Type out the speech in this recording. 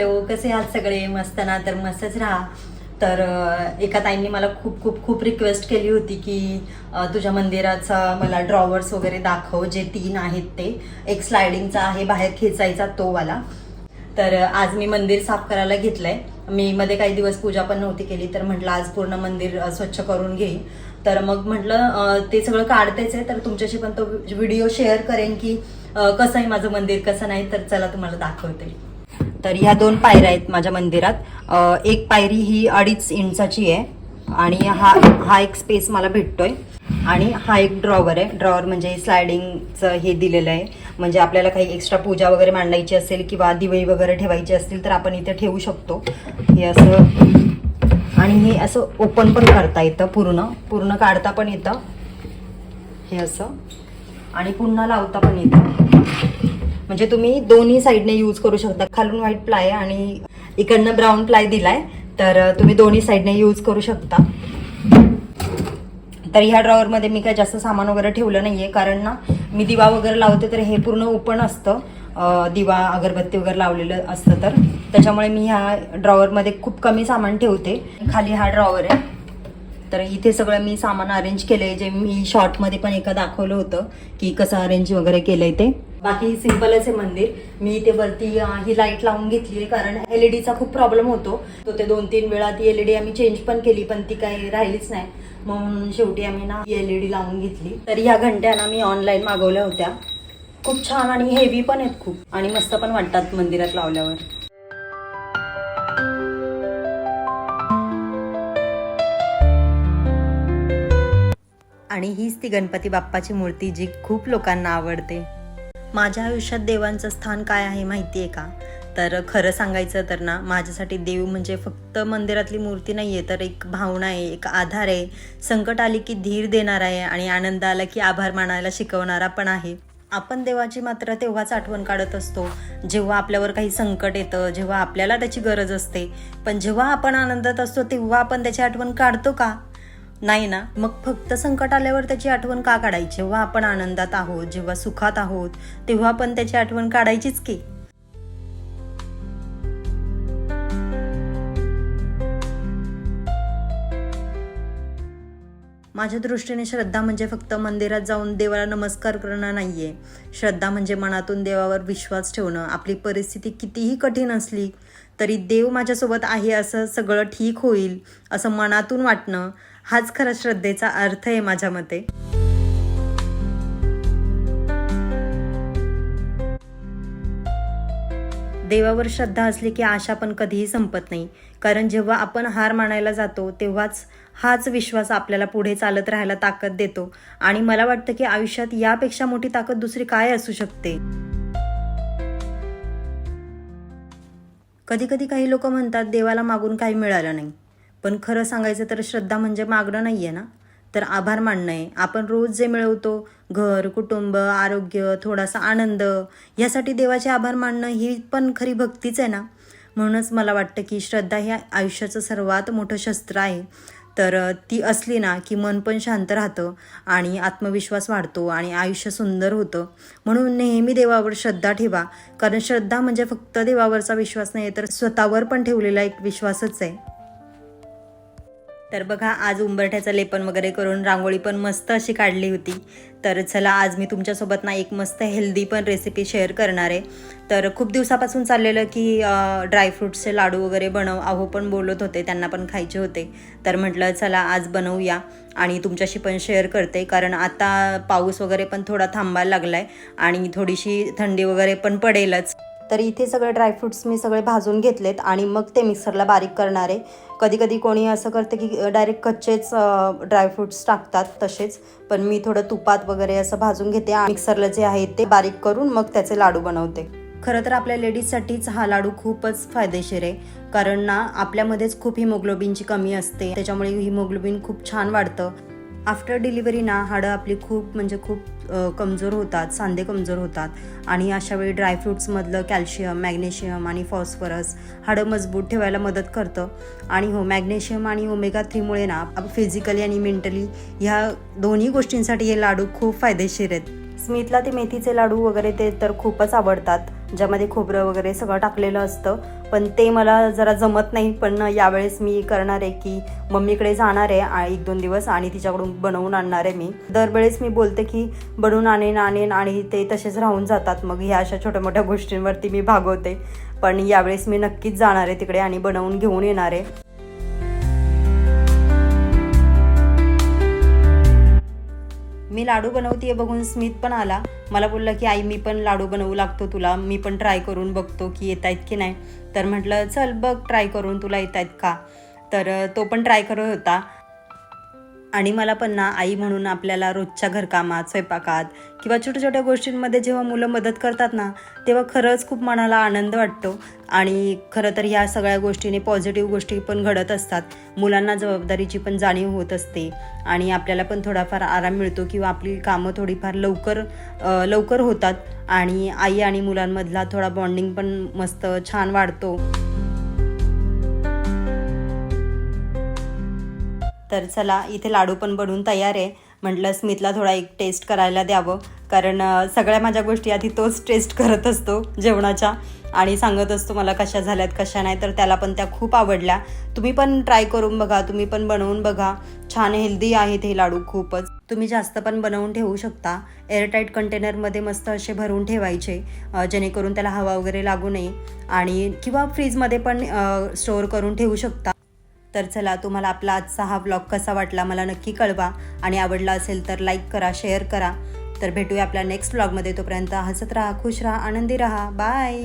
Hello कसे आहात सगळे? मस्त ना? तर मस्तच राहा. तर एका ताईंनी मला खूप खूप खूप रिक्वेस्ट केली होती की तुझ्या मंदिराचा मला ड्रॉवर्स वगैरे दाखव जे तीन आहेत ते. एक स्लायडिंगचा आहे बाहेर खेचायचा तोवाला तर आज मी मंदिर साफ करायला घेतलंय. मी मध्ये काही दिवस पूजा पण नव्हती केली तर म्हटलं आज पूर्ण मंदिर स्वच्छ करून घेईन. तर मग म्हटलं ते सगळं काढतेच आहे तर तुमच्याशी पण तो व्हिडिओ शेअर करेन की कसं आहे माझं मंदिर कसं नाही तर चला तुम्हाला दाखवते. तर ह्या दोन पायऱ्या आहेत माझ्या मंदिरात. एक पायरी ही अडीच इंचाची आहे आणि हा हा एक स्पेस मला भेटतोय. आणि हा एक ड्रॉवर आहे. ड्रॉवर म्हणजे स्लायडिंगचं हे दिलेलं आहे. म्हणजे आपल्याला काही एक्स्ट्रा पूजा वगैरे मांडायची असेल किंवा दिवाळी वगैरे ठेवायची असतील तर आपण इथे ठेवू शकतो. हे असं आणि हे असं ओपन पण करता येतं पूर्ण. पूर्ण काढता पण येतं. हे असं. आणि पुन्हा लावता पण येतं. म्हणजे तुम्ही दोन्ही साईडने यूज करू शकता. खालून व्हाईट प्लाय आणि इकडनं ब्राऊन प्लाय दिलाय. तर तुम्ही दोन्ही साईडने यूज करू शकता. तर ह्या ड्रॉवरमध्ये मी काय जास्त सामान वगैरे ठेवलं नाहीये. कारण ना मी दिवा वगैरे लावते तर हे पूर्ण ओपन असतं. दिवा अगरबत्ती वगैरे लावलेलं असतं तर. त्याच्यामुळे मी ह्या ड्रॉवरमध्ये खूप कमी सामान ठेवते. खाली हा ड्रॉवर आहे. तर इथे सगळं मी सामान अरेंज केलंय. जे मी शॉर्टमध्ये पण एका दाखवलं होतं की कसं अरेंज वगैरे केलंय ते. बाकी सिम्पलच आहे मंदिर. मी इथे वरती ही लाइट लावून घेतली आहे कारण एलईडीचा खूप प्रॉब्लेम होतो. तो ते दोन तीन वेळा ती एलईडी आम्ही चेंज पण केली पण ती काही राहिलीच नाही. म्हणून शेवटी आम्ही ना ही एलईडी लावून घेतली. तर ह्या घंट्या ना मी ऑनलाईन मागवल्या होत्या. खूप छान आणि हेवी पण आहेत खूप. आणि मस्त पण वाटतात मंदिरात लावल्यावर. आणि हीच ती गणपती बाप्पाची मूर्ती जी खूप लोकांना आवडते. माझ्या आयुष्यात देवांचं स्थान काय आहे माहिती आहे का? तर खरं सांगायचं तर ना माझ्यासाठी देव म्हणजे फक्त मंदिरातली मूर्ती नाही आहे तर एक भावना आहे एक आधार आहे. संकट आली की धीर देणार आहे आणि आनंद आला की आभार मानायला शिकवणारा पण आहे. आपण देवाची मात्र तेव्हाच आठवण काढत असतो जेव्हा आपल्यावर काही संकट येतं जेव्हा आपल्याला त्याची गरज असते. पण जेव्हा आपण आनंदात असतो तेव्हा आपण त्याची आठवण काढतो का? नाही ना? मग फक्त संकट आल्यावर त्याची आठवण का काढायची? जेव्हा आपण आनंदात आहोत जेव्हा सुखात आहोत तेव्हा पण त्याची आठवण काढायचीच की? माझ्या दृष्टीने श्रद्धा म्हणजे फक्त मंदिरात जाऊन देवाला नमस्कार करणं नाही आहे श्रद्धा म्हणजे मनातून देवावर विश्वास ठेवणं. आपली परिस्थिती कितीही कठीण असली तरी देव माझ्यासोबत आहे असं सगळं ठीक होईल असं मनातून वाटणं हाच खरा श्रद्धेचा अर्थ आहे माझ्या मते. देवावर श्रद्धा असली की आशा पण कधीही संपत नाही. कारण जेव्हा आपण हार मानायला जातो तेव्हाच हाच विश्वास आपल्याला पुढे चालत राहायला ताकद देतो. आणि मला वाटतं की आयुष्यात यापेक्षा मोठी ताकद दुसरी काय असू शकते? कधी कधी काही लोक म्हणतात देवाला मागून काही मिळालं नाही. पण खरं सांगायचं तर श्रद्धा म्हणजे मागणं नाही आहे ना? तर आभार मानणं आहे आपण रोज जे मिळवतो घर कुटुंब आरोग्य थोडासा आनंद यासाठी देवाचे आभार मानणं ही पण खरी भक्तीच आहे ना? म्हणूनच मला वाटतं की श्रद्धा हे आयुष्याचं सर्वात मोठं शस्त्र आहे. तर ती असली ना की मन पण शांत राहतं आणि आत्मविश्वास वाढतो आणि आयुष्य सुंदर होतं. म्हणून नेहमी देवावर श्रद्धा ठेवा. कारण श्रद्धा म्हणजे फक्त देवावरचा विश्वास नाही तर स्वतःवर पण ठेवलेला एक विश्वासच आहे. तर बघा आज उंबरठ्याचं लेपन वगैरे करून रांगोळी पण मस्त अशी काढली होती. तर चला आज मी तुमच्यासोबत ना एक मस्त हेल्दी पण रेसिपी शेअर करणार आहे. तर खूप दिवसापासून चाललेलं की ड्रायफ्रूट्सचे लाडू वगैरे बनव अहो पण बोलत होते त्यांना पण खायचे होते. तर म्हटलं चला आज बनवूया आणि तुमच्याशी पण शेअर करते. कारण आता पाऊस वगैरे पण थोडा थांबायला लागला आहे आणि थोडीशी थंडी वगैरे पण पडेलच. तर इथे सगळे ड्रायफ्रुट्स मी सगळे भाजून घेतलेत आणि मग ते मिक्सरला बारीक करणार आहे. कधी कधी कोणी असं करते की डायरेक्ट कच्चेच ड्रायफ्रुट्स टाकतात तसेच पण मी थोडं तुपात वगैरे असं भाजून घेते आणि मिक्सरला जे आहे ते बारीक करून मग त्याचे लाडू बनवते. खरं तर आपल्या लेडीजसाठीच हा लाडू खूपच फायदेशीर आहे. कारण ना आपल्यामध्येच खूप हिमोग्लोबिनची कमी असते. त्याच्यामुळे हिमोग्लोबिन खूप छान वाढतं. आफ्टर डिलिव्हरी ना हाडं आपली खूप म्हणजे खूप कमजोर होतात सांधे कमजोर होतात. आणि अशा वेळी ड्रायफ्रुट्समधलं कॅल्शियम मॅग्नेशियम आणि फॉस्फरस हाडं मजबूत ठेवायला मदत करतं. आणि हो मॅग्नेशियम आणि ओमेगा थ्रीमुळे ना फिजिकली आणि मेंटली ह्या दोन्ही गोष्टींसाठी हे लाडू खूप फायदेशीर आहेत. स्मितला ते मेथीचे लाडू वगैरे ते तर खूपच आवडतात ज्यामध्ये खोबरं वगैरे सगळं टाकलेलं असतं. पण ते मला जरा जमत नाही पण यावेळेस मी करणार आहे की मम्मीकडे जाणार आहे एक दोन दिवस आणि तिच्याकडून बनवून आणणार आहे मी. दरवेळेस मी बोलते की बनवून आणेन आणेन आणि ते तसेच राहून जातात. मग ह्या अशा छोट्या मोठ्या गोष्टींवरती मी भागवते. पण यावेळेस मी नक्कीच जाणार आहे तिकडे आणि बनवून घेऊन येणार आहे. मी लाडू बनवतीये बघून स्मित पण आला. मला बोलला की आई मी पण लाडू बनवू लागतो तुला. मी पण ट्राय करून बघतो की येत आहेत की नाही. तर म्हटलं चल बघ ट्राय करून तुला येत आहेत का? तर तो पण ट्राय करत होता. आणि मला पण ना आई म्हणून आपल्याला रोजच्या घरकामात स्वयंपाकात किंवा छोट्या छोट्या गोष्टींमध्ये जेव्हा मुलं मदत करतात ना तेव्हा खरंच खूप मनाला आनंद वाटतो. आणि खरं तर ह्या सगळ्या गोष्टीने पॉझिटिव्ह गोष्टी पण घडत असतात. मुलांना जबाबदारीची पण जाणीव होत असते. आणि आपल्याला पण थोडाफार आराम मिळतो किंवा आपली कामं थोडीफार लवकर लवकर होतात. आणि आई आणि मुलांमधला थोडा बॉन्डिंग पण मस्त छान वाढतो. तर चला इथे लाडू पण बनवून तयार आहे. म्हटलं स्मितला थोडा एक टेस्ट करायला द्यावं. कारण सगळ्या माझ्या गोष्टी आधी तोच टेस्ट करत असतो जेवणाच्या. आणि सांगत असतो मला कशा झाल्यात कशा नाही तर त्याला पण त्या खूप आवडल्या. तुम्ही पण ट्राय करून बघा तुम्ही पण बनवून बघा. छान हेल्दी आहेत हे लाडू खूपच. तुम्ही जास्त पण बनवून ठेवू शकता. एअरटाईट कंटेनरमध्ये मस्त असे भरून ठेवायचे जेणेकरून त्याला हवा वगैरे लागू नये. आणि किंवा फ्रीजमध्ये पण स्टोअर करून ठेवू शकता. तर चला तुम्हाला आपला आजचा हा ब्लॉग कसा वाटला मला नक्की कळवा. आणि आवडला असेल तर लाईक करा शेअर करा. तर भेटूया आपल्या नेक्स्ट ब्लॉगमध्ये तोपर्यंत हसत राहा खुश राहा आनंदी राहा. बाय